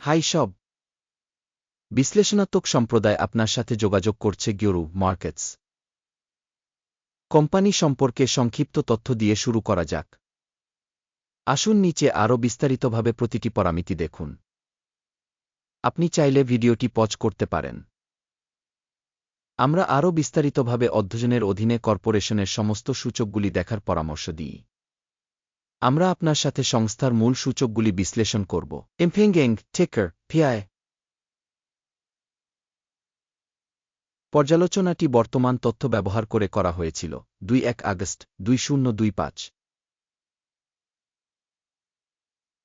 High সব। বিশ্লেষণাত্মক সম্প্রদায় আপনার সাথে যোগাযোগ করছে গিওরু মার্কেটস। কোম্পানি সম্পর্কে সংক্ষিপ্ত তথ্য দিয়ে শুরু করা যাক। আসুন নিচে আরও বিস্তারিতভাবে প্রতিটি পরামিতি দেখুন। আপনি চাইলে ভিডিওটি পজ করতে পারেন। আমরা আরও বিস্তারিতভাবে অধ্যয়নের অধীনে কর্পোরেশনের সমস্ত সূচকগুলি দেখার পরামর্শ দিই। আমরা আপনার সাথে সংস্থার মূল সূচকগুলি বিশ্লেষণ করব। এমফেঙ্গেং, টেকার ফিয়ায় পর্যালোচনাটি বর্তমান তথ্য ব্যবহার করে করা হয়েছিল। দুই এক আগস্ট, দুই শূন্য দুই পাঁচ।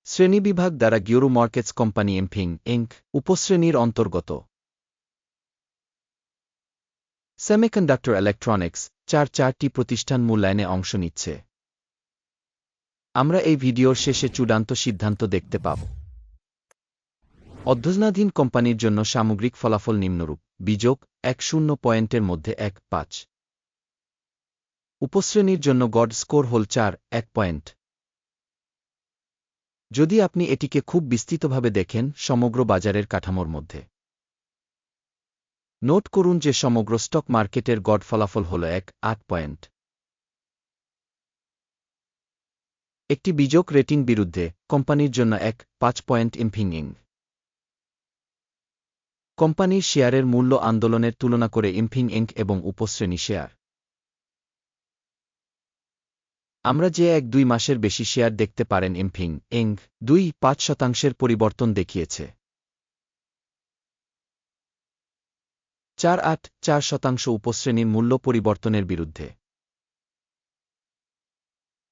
শ্রেণীবিভাগ দ্বারা গিওরু মার্কেটস কোম্পানি এমফিং এঙ্ক, উপশ্রেণীর অন্তর্গত। সেমিকন্ডাক্টর ইলেকট্রনিক্স, চার চারটি প্রতিষ্ঠান মূল্যায়নে অংশ নিচ্ছে। আমরা এই ভিডিওর শেষে চূড়ান্ত সিদ্ধান্ত দেখতে পাব। অধ্যয়নাধীন কোম্পানির জন্য সামগ্রিক ফলাফল নিম্নরূপ। বিযোগ এক শূন্য পয়েন্টের মধ্যে এক পাঁচ। উপশ্রেণীর জন্য গড স্কোর হল চার, এক পয়েন্ট। যদি আপনি এটিকে খুব বিস্তৃতভাবে দেখেন, সমগ্র বাজারের কাঠামোর মধ্যে। নোট করুন যে সমগ্র স্টক মার্কেটের গড ফলাফল হল এক, আট পয়েন্ট। একটি বিযোগ রেটিং বিরুদ্ধে কোম্পানির জন্য এক পাঁচ পয়েন্ট ইম্ফিংইং কোম্পানির শেয়ারের মূল্য আন্দোলনের তুলনা করে ইম্ফিং এঙ্ক এবং উপশ্রেণী শেয়ার। আমরা যে এক দুই মাসের বেশি শেয়ার দেখতে পারেন ইম্ফিং এঙ্গ দুই পাঁচ শতাংশের পরিবর্তন দেখিয়েছে। চার আট চার শতাংশ উপশ্রেণীর মূল্য পরিবর্তনের বিরুদ্ধে।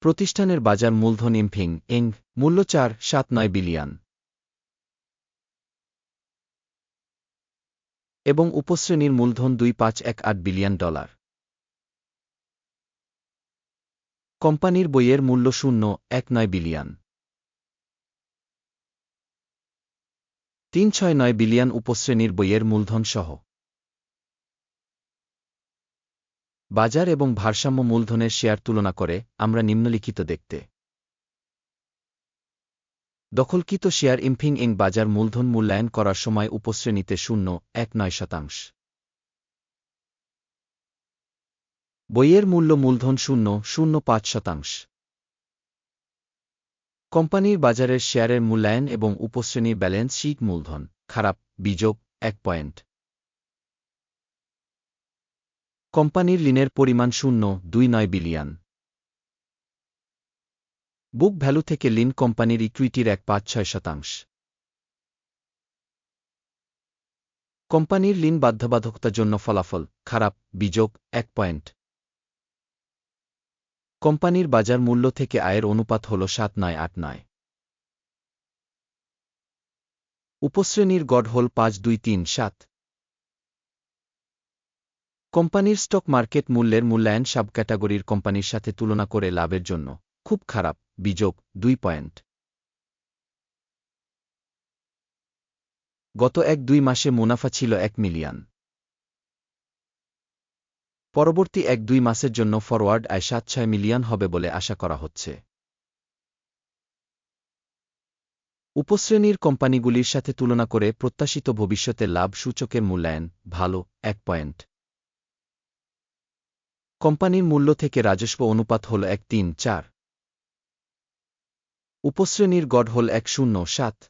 প্রতিষ্ঠানের বাজার মূলধন ইম্ফিং এঙ্গ মূল্য চার, সাত, নয় বিলিয়ন। এবং উপশ্রেণীর মূলধন দুই, পাঁচ, এক, আট বিলিয়ন ডলার। কোম্পানির বইয়ের মূল্য শূন্য, এক, নয় বিলিয়ন। তিন, ছয়, নয় বিলিয়ন উপশ্রেণীর বইয়ের মূলধন সহ। বাজার এবং ভারসাম্য মূলধনের শেয়ার তুলনা করে আমরা নিম্নলিখিত দেখতে। দখলকৃত শেয়ার ইম্ফিং ইং বাজার মূলধন মূল্যায়ন করার সময় উপশ্রেণীতে শূন্য, এক নয় শতাংশ। বইয়ের মূল্য মূলধন শূন্য শূন্য পাঁচ শতাংশ। কোম্পানির বাজারের শেয়ারের মূল্যায়ন এবং উপশ্রেণীর ব্যালেন্স শিট মূলধন, খারাপ, বিযোগ, এক পয়েন্ট। কোম্পানির ঋণের পরিমাণ শূন্য, দুই নয় বিলিয়ন। বুক ভ্যালু থেকে লিন কোম্পানির ইকুইটির এক পাঁচ ছয় শতাংশ। কোম্পানির লিন বাধ্যবাধকতার জন্য ফলাফল, খারাপ বিযোগ এক পয়েন্ট। কোম্পানির বাজার মূল্য থেকে আয়ের অনুপাত হল সাত নয়, আট নয়। উপশ্রেণীর গড় হল পাঁচ দুই তিন সাত। কোম্পানির স্টক মার্কেট মূল্যের মূল্যায়ন সাব ক্যাটাগরির কোম্পানির সাথে তুলনা করে লাভের জন্য খুব খারাপ বিযোগ দুই পয়েন্ট। গত এক দুই মাসে মুনাফা ছিল এক মিলিয়ন। পরবর্তী এক দুই মাসের জন্য ফরওয়ার্ড আয় সাত ছয় মিলিয়ন হবে বলে আশা করা হচ্ছে। উপশ্রেণীর কোম্পানিগুলির সাথে তুলনা করে প্রত্যাশিত ভবিষ্যতে লাভ সূচকের মূল্যায়ন ভালো, এক পয়েন্ট। কোম্পানির মূল্য থেকে রাজস্ব অনুপাত হল এক তিন চার। উপশ্রেণীর গড় হল এক শূন্য সাত।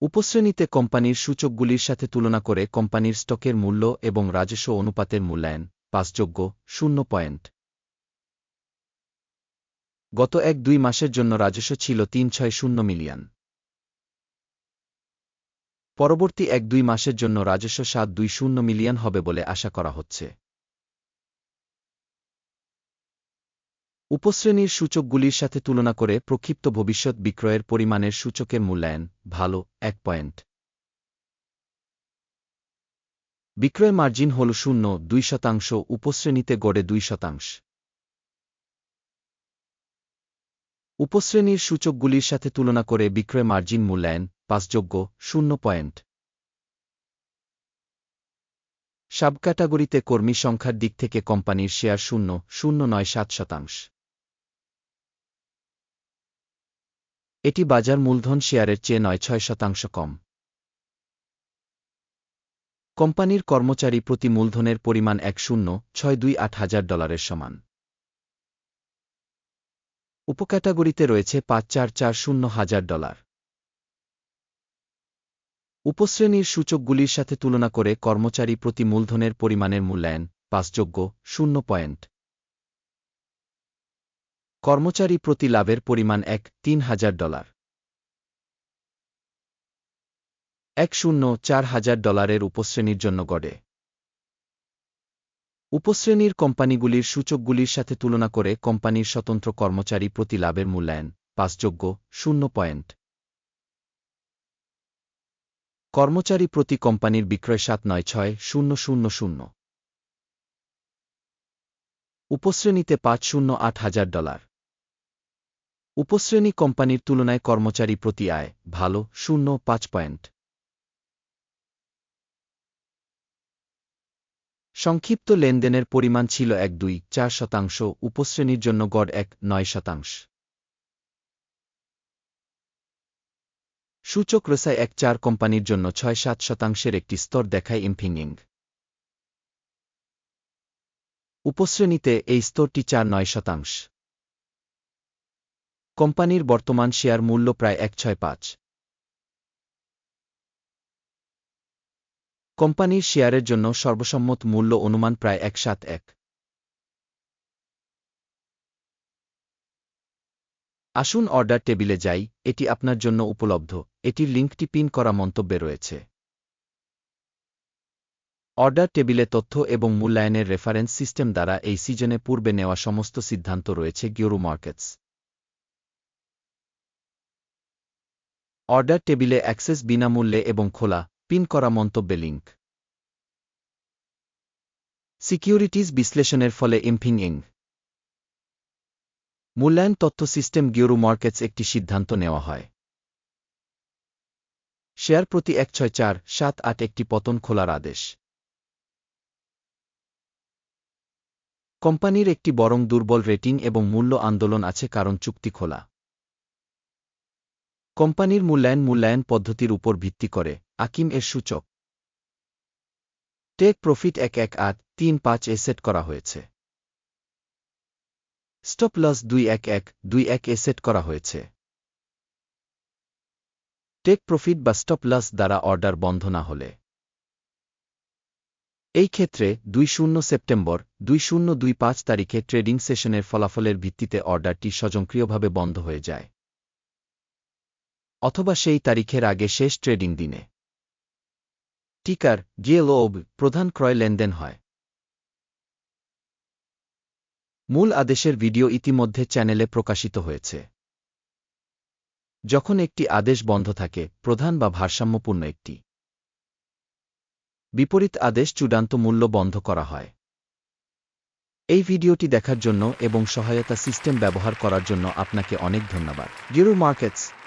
উপশ্রেণীতে কোম্পানির সূচকগুলির সাথে তুলনা করে কোম্পানির স্টকের মূল্য এবং রাজস্ব অনুপাতের মূল্যায়ন পাঁচযোগ্য, শূন্য পয়েন্ট। গত এক দুই মাসের জন্য রাজস্ব ছিল তিন ছয় শূন্য মিলিয়ন। পরবর্তী এক দুই মাসের জন্য রাজস্ব সাত দুই শূন্য মিলিয়ন হবে বলে আশা করা হচ্ছে। উপশ্রেণীর সূচকগুলির সাথে তুলনা করে প্রক্ষিপ্ত ভবিষ্যৎ বিক্রয়ের পরিমাণের সূচকের মূল্যায়ন ভালো, এক পয়েন্ট। বিক্রয় মার্জিন হল শূন্য, দুই শতাংশ, উপশ্রেণীতে গড়ে দুই শতাংশ। উপশ্রেণীর সূচকগুলির সাথে তুলনা করে বিক্রয় মার্জিন মূল্যায়ন পাঁচযোগ্য, শূন্য পয়েন্ট। সাব ক্যাটাগরিতে কর্মী সংখ্যার দিক থেকে কোম্পানির শেয়ার শূন্য শূন্য নয় সাত শতাংশ। এটি বাজার মূলধন শেয়ারের চেয়ে নয়, ছয় শতাংশ কম। কোম্পানির কর্মচারী প্রতি মূলধনের পরিমাণ এক শূন্য, ছয় দুই আট হাজার ডলারের সমান। উপক্যাটাগরিতে রয়েছে পাঁচ চার চার শূন্য হাজার ডলার। উপশ্রেণীর সূচকগুলির সাথে তুলনা করে কর্মচারী প্রতি মূলধনের পরিমাণের মূল্যায়ন পাসযোগ্য শূন্য পয়েন্ট। কর্মচারী প্রতি লাভের পরিমাণ এক, তিন হাজার ডলার। এক শূন্য, চার হাজার ডলারের উপশ্রেণীর জন্য গড়ে। উপশ্রেণীর কোম্পানিগুলির সূচকগুলির সাথে তুলনা করে কোম্পানির স্বতন্ত্র কর্মচারী প্রতি লাভের মূল্যায়ন পাসযোগ্য শূন্য পয়েন্ট। কর্মচারী প্রতি কোম্পানির বিক্রয় সাত, নয়, ছয়, শূন্য শূন্য শূন্য। উপশ্রেণীতে পাঁচ, শূন্য, আট হাজার ডলার। উপশ্রেণী কোম্পানির তুলনায় কর্মচারী প্রতি আয় ভালো, শূন্য, পাঁচ পয়েন্ট। সংক্ষিপ্ত লেনদেনের পরিমাণ ছিল এক দুই চার শতাংশ, উপশ্রেণীর জন্য গড় এক নয় শতাংশ। সূচক রসায় এক চার কোম্পানির জন্য ছয় সাত শতাংশের একটি স্তর দেখায় ইমফিংইং উপশ্রেণীতে এই স্তরটি চার নয় শতাংশ। কোম্পানির বর্তমান শেয়ার মূল্য প্রায় এক ছয় পাঁচ। কোম্পানির শেয়ারের জন্য সর্বসম্মত মূল্য অনুমান প্রায় এক সাত এক। আসুন অর্ডার টেবিলে যাই, এটি আপনার জন্য উপলব্ধ। এটির লিঙ্কটি পিন করা মন্তব্যে রয়েছে। অর্ডার টেবিলে তথ্য এবং মূল্যায়নের রেফারেন্স সিস্টেম দ্বারা এই সিজনে পূর্বে নেওয়া সমস্ত সিদ্ধান্ত রয়েছে গিওরু মার্কেটস। অর্ডার টেবিলে অ্যাক্সেস বিনামূল্যে এবং খোলা, পিন করা মন্তব্যে লিঙ্ক সিকিউরিটিজ বিশ্লেষণের ফলে ইমফিং ইং মূল্যায়ন তথ্য সিস্টেম গিওরু মার্কেটস একটি সিদ্ধান্ত নেওয়া হয়। শেয়ার প্রতি এক ছয় চার সাত আট একটি পতন খোলার আদেশ। কোম্পানির একটি বরং দুর্বল রেটিং এবং মূল্য আন্দোলন আছে কারণ চুক্তি খোলা। কোম্পানির মূল্যায়ন মূল্যায়ন পদ্ধতির উপর ভিত্তি করে, আকিম এর সূচক। টেক প্রফিট এক এক আট তিন পাঁচ এ সেট করা হয়েছে। স্টপ লস দুই এক এক দুই এক এ সেট করা হয়েছে। টেক প্রফিট বা স্টপ লস দ্বারা অর্ডার বন্ধ না হলে। এই ক্ষেত্রে দুই শূন্য সেপ্টেম্বর দুই শূন্য দুই পাঁচ তারিখে ট্রেডিং সেশনের ফলাফলের ভিত্তিতে অর্ডারটি স্বয়ংক্রিয়ভাবে বন্ধ হয়ে যায়। অথবা সেই তারিখের আগে শেষ ট্রেডিং দিনে। টিকার জিএলওব প্রধান ক্রয় লেনদেন হয়। মূল আদেশের ভিডিও ইতিমধ্যে চ্যানেলে প্রকাশিত হয়েছে। যখন একটি আদেশ বন্ধ থাকে, প্রধান বা ভারসাম্যপূর্ণ একটি। বিপরীত আদেশ চূড়ান্ত মূল্য বন্ধ করা হয়। এই ভিডিওটি দেখার জন্য এবং সহায়তা সিস্টেম ব্যবহার করার জন্য আপনাকে অনেক ধন্যবাদ। Zero Markets.